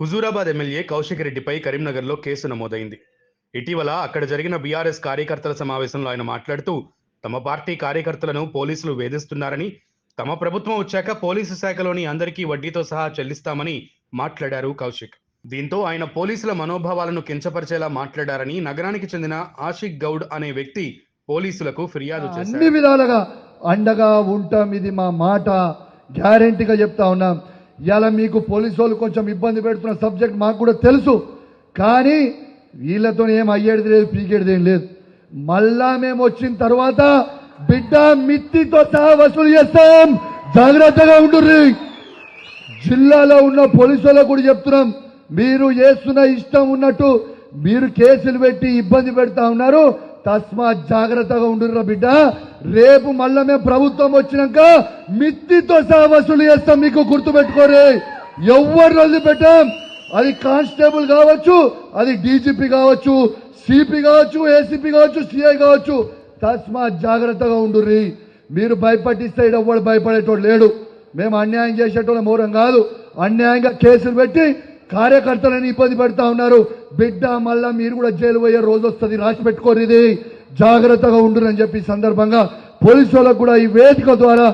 Huzurabad MLA Kaushik రెడ్డిపై కరీంనగర్లో case నమోదైంది. ఇటీవల అక్కడ జరిగిన బీఆర్ఎస్ కార్యకర్తల సమావేశంలో ఆయన మాట్లాడుతూ తమ పార్టీ కార్యకర్తలను పోలీసులు వేధిస్తున్నారని తమ ప్రభుత్వం వచ్చాక పోలీసు శాఖలోని అందరికీ వడ్డీతో సహా చెల్లిస్తామని మాట్లాడారు కౌశిక్. దీంతో ఆయన పోలీసుల మనోభావాలను కించపరిచేలా మాట్లాడారని నగరానికి చెందిన ఆషిక్ గౌడ్ అనే వ్యక్తి పోలీసులకు ఫిర్యాదు అన్ని చేశారు. విధాలుగా అండగా ఉంటాం ఇది మా మాట. గ్యారెంటీగా చెప్తా ఉన్నాం. ఇలా మీకు పోలీసు వాళ్ళు కొంచెం ఇబ్బంది పెడుతున్న సబ్జెక్ట్ మాకు కూడా తెలుసు. కానీ వీళ్ళతో ఏం అయ్యేది లేదు పీకేది ఏం లేదు. మళ్ళా మేము వచ్చిన తర్వాత బిడ్డ మిత్తితో సహా వసూలు చేస్తాం. జాగ్రత్తగా ఉండుర్రి. జిల్లాలో ఉన్న పోలీసు వాళ్ళకు కూడా చెప్తున్నాం. మీరు చేస్తున్న ఇష్టం ఉన్నట్టు మీరు కేసులు పెట్టి ఇబ్బంది పెడతా ఉన్నారు. తస్మాత్ జాగ్రత్తగా ఉండుర్రా బిడ్డ. రేపు మళ్ళా మేము ప్రభుత్వం వచ్చినాక మిత్తితో సహా వసూలు చేస్తాం. మీకు గుర్తుపెట్టుకోరే. ఎవరు రోజు పెట్టాం. అది కానిస్టేబుల్ కావచ్చు అది డీజీపీ కావచ్చు సిపి కావచ్చు ఏసీపీ కావచ్చు సిఐ కావచ్చు. తస్మాత్ జాగ్రత్తగా ఉండుర్రి. మీరు భయపట్టిస్తే ఈడ ఎవ్వడు భయపడేటోడు లేడు. మేము అన్యాయం చేసేటోళ్ళ మౌరం కాదు. అన్యాయంగా కేసులు పెట్టి కార్యకర్తలను ఇబ్బంది పెడతా ఉన్నారు. బిడ్డ మళ్ళా మీరు కూడా జైలు పోయే రోజు వస్తుంది. రాసి పెట్టుకోరు ఇది. జాగ్రత్తగా ఉండురని చెప్పి సందర్భంగా పోలీసు వాళ్ళకు కూడా ఈ వేదిక ద్వారా